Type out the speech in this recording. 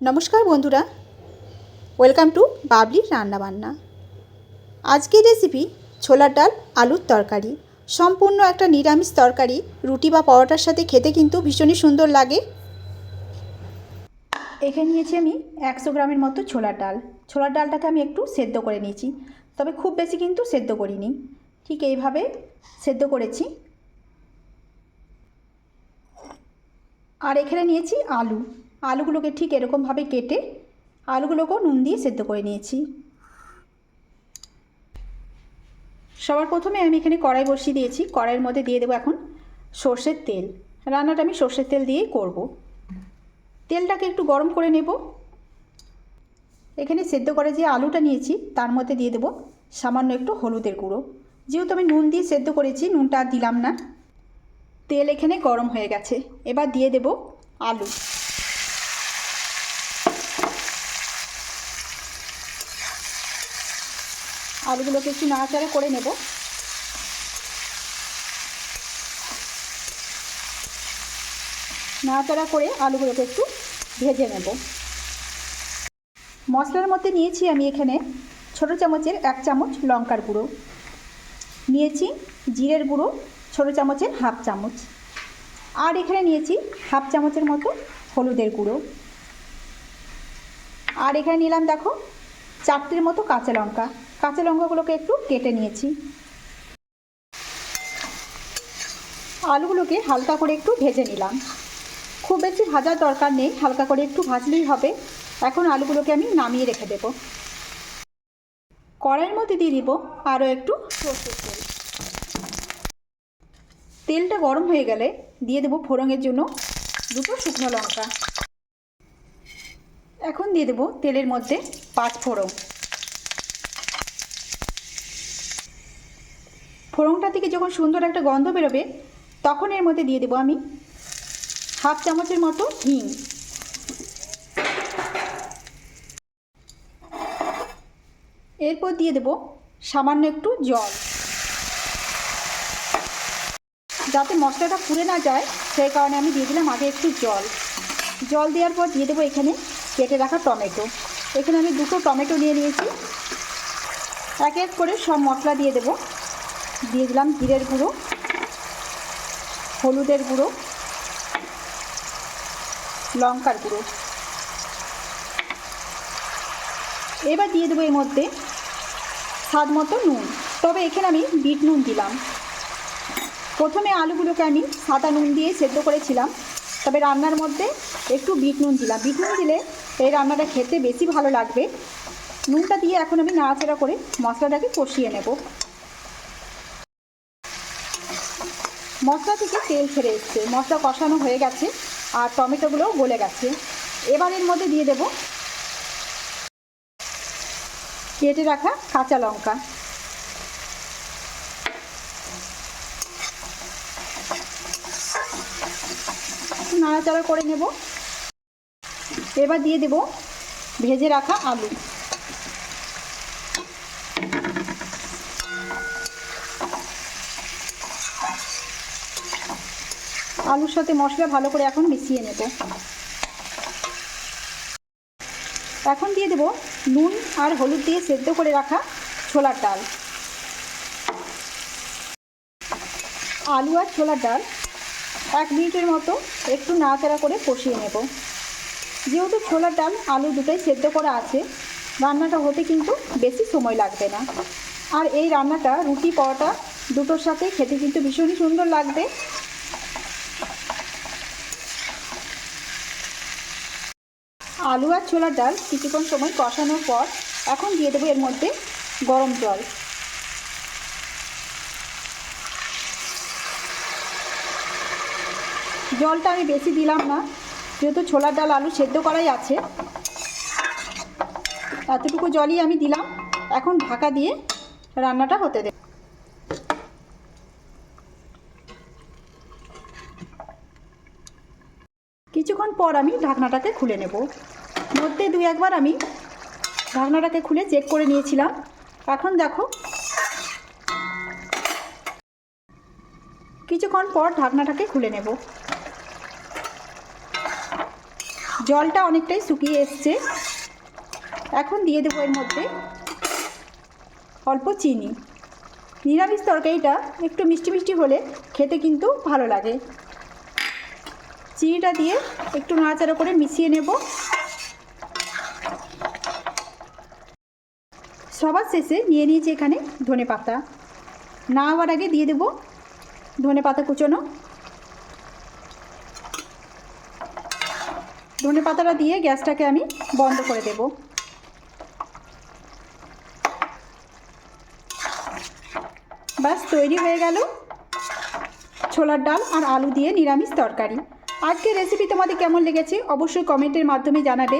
নমস্কার বন্ধুরা। Welcome to বাবলির রান্নাবান্না। আজকের রেসিপি ছোলার ডাল, আলুর তরকারি। সম্পূর্ণ একটা নিরামিষ তরকারি, রুটি বা পরোটার সাথে খেতে কিন্তু ভীষণই সুন্দর লাগে। এখানে নিয়েছি আমি একশো গ্রামের মতো ছোলার ডাল। ছোলার ডালটাকে আমি একটু সেদ্ধ করে নিয়েছি, তবে খুব বেশি কিন্তু সেদ্ধ করিনি। ঠিক এইভাবে সেদ্ধ করেছি। আর এখানে নিয়েছি আলু। আলুগুলোকে ঠিক এরকমভাবে কেটে আলুগুলোকেও নুন দিয়ে সেদ্ধ করে নিয়েছি। সবার প্রথমে আমি এখানে কড়াই বসিয়ে দিয়েছি। কড়াইয়ের মধ্যে দিয়ে দেবো এখন সর্ষের তেল। রান্নাটা আমি সর্ষের তেল দিয়েই করব। তেলটাকে একটু গরম করে নেব। এখানে সেদ্ধ করে যে আলুটা নিয়েছি, তার মধ্যে দিয়ে দেবো সামান্য একটু হলুদের গুঁড়ো। যেহেতু আমি নুন দিয়ে সেদ্ধ করেছি, নুনটা দিলাম না। তেল এখানে গরম হয়ে গেছে। এবার দিয়ে দেব আলু। আলুগুলোকে একটু নাড়াচাড়া করে নেব। নাড়াচাড়া করে আলুগুলোকে একটু ভেজে নেব। মশলার মধ্যে নিয়েছি আমি এখানে ছোটো চামচের এক চামচ লঙ্কার গুঁড়ো। নিয়েছি জিরের গুঁড়ো, ছোটো চামচের হাফ চামচ। আর এখানে নিয়েছি হাফ চামচের মতো হলুদের গুঁড়ো। আর এখানে নিলাম, দেখো, চারটের মতো কাঁচা লঙ্কা। কাঁচা লঙ্কাগুলোকে একটু কেটে নিয়েছি। আলুগুলোকে হালকা করে একটু ভেজে নিলাম। খুব বেশি ভাজার দরকার নেই, হালকা করে একটু ভাজলেই হবে। এখন আলুগুলোকে আমি নামিয়ে রেখে দেব। কড়াইয়ের মধ্যে দিয়ে দিব আরও একটু সর্ষের তেল। তেলটা গরম হয়ে গেলে দিয়ে দেবো ফোড়নের জন্য দুটো শুকনো লঙ্কা। এখন দিয়ে দেবো তেলের মধ্যে পাঁচ ফোড়ন। ফোড়নটা থেকে যখন সুন্দর একটা গন্ধ বেরোবে, তখন এর মধ্যে দিয়ে দেবো আমি হাফ চামচের মতো হিং। এরপর দিয়ে দেবো সামান্য একটু জল। যাতে মশলাটা পুড়ে না যায়, সেই কারণে আমি দিয়ে দিলাম আগে একটু জল। জল দেওয়ার পর দিয়ে দেবো এখানে কেটে রাখা টমেটো। এখানে আমি দুটো টমেটো নিয়ে নিয়েছি। এক এক করে সব মশলা দিয়ে দেবো। দিয়ে দিলাম জিরের গুঁড়ো, হলুদের গুঁড়ো, লঙ্কার গুঁড়ো। এবার দিয়ে দেবো এর মধ্যে স্বাদ মতো নুন। তবে এখানে আমি বিট নুন দিলাম। প্রথমে আলুগুলোকে আমি সাদা নুন দিয়ে সেদ্ধ করেছিলাম। তবে রান্নার মধ্যে একটু বিট নুন দিলাম। বিট নুন দিলে এই রান্নাটা খেতে বেশি ভালো লাগবে। নুনটা দিয়ে এখন আমি নাড়াচাড়া করে মশলাটাকে কষিয়ে নেব। মশলা থেকে তেল ছেড়ে এসছে। মশলা কষানো হয়ে গেছে আর টমেটোগুলোও গলে গেছে। এবার এর মধ্যে দিয়ে দেব কেটে রাখা কাঁচা লঙ্কা। নাড়াচাড়া করে নেব। এবার দিয়ে দেব ভেজে রাখা আলু। আলুর সাথে মশলা ভালো করে এখন মিশিয়ে নেব। এখন দিয়ে দেব নুন আর হলুদ দিয়ে সেদ্ধ করে রাখা ছোলার ডাল। আলু আর ছোলার ডাল এক মিনিটের মতো একটু নাড়াচাড়া করে কষিয়ে নেব। যেহেতু ছোলার ডাল আলু দুটোই সেদ্ধ করা আছে, রান্নাটা হতে কিন্তু বেশি সময় লাগবে না। আর এই রান্নাটা রুটি, পরোটা দুটোর সাথে খেতে কিন্তু ভীষণই সুন্দর লাগবে। আলু আর ছোলার ডাল কিছুক্ষণ সময় কষানোর পর এখন দিয়ে দেবো এর মধ্যে গরম জল। জলটা আমি বেশি দিলাম না, যেহেতু ছোলার ডাল আলু সেদ্ধ করাই আছে। এতটুকু জলই আমি দিলাম, এখন ঢাকা দিয়ে রান্নাটা হতে দেব কিছুক্ষণ পর আমি ঢাকনাটাকে খুলে নেব। মধ্যে দুই একবার আমি ঢাকনাটাকে খুলে চেক করে নিয়েছিলাম। এখন দেখো। কিছুক্ষণ পর ঢাকনাটাকে খুলে নেব। জলটা অনেকটাই শুকিয়ে এসছে। এখন দিয়ে দেবো এর মধ্যে অল্প চিনি। নিরামিষ তরকারিটা একটু মিষ্টি মিষ্টি হলে খেতে কিন্তু ভালো লাগে। চিনিটা দিয়ে একটু নাড়াচাড়া করে মিশিয়ে নেব। সবার শেষে নিয়ে নিয়েছি এখানে ধনে পাতা। না হওয়ার আগে দিয়ে দেব ধনে পাতা কুচোনো। ধনে পাতাটা দিয়ে গ্যাসটাকে আমি বন্ধ করে দেব। ব্যাস, তৈরি হয়ে গেল ছোলার ডাল আর আলু দিয়ে নিরামিষ তরকারি। আজকের রেসিপি তোমাদের কেমন লেগেছে অবশ্যই কমেন্টের মাধ্যমে জানাবে।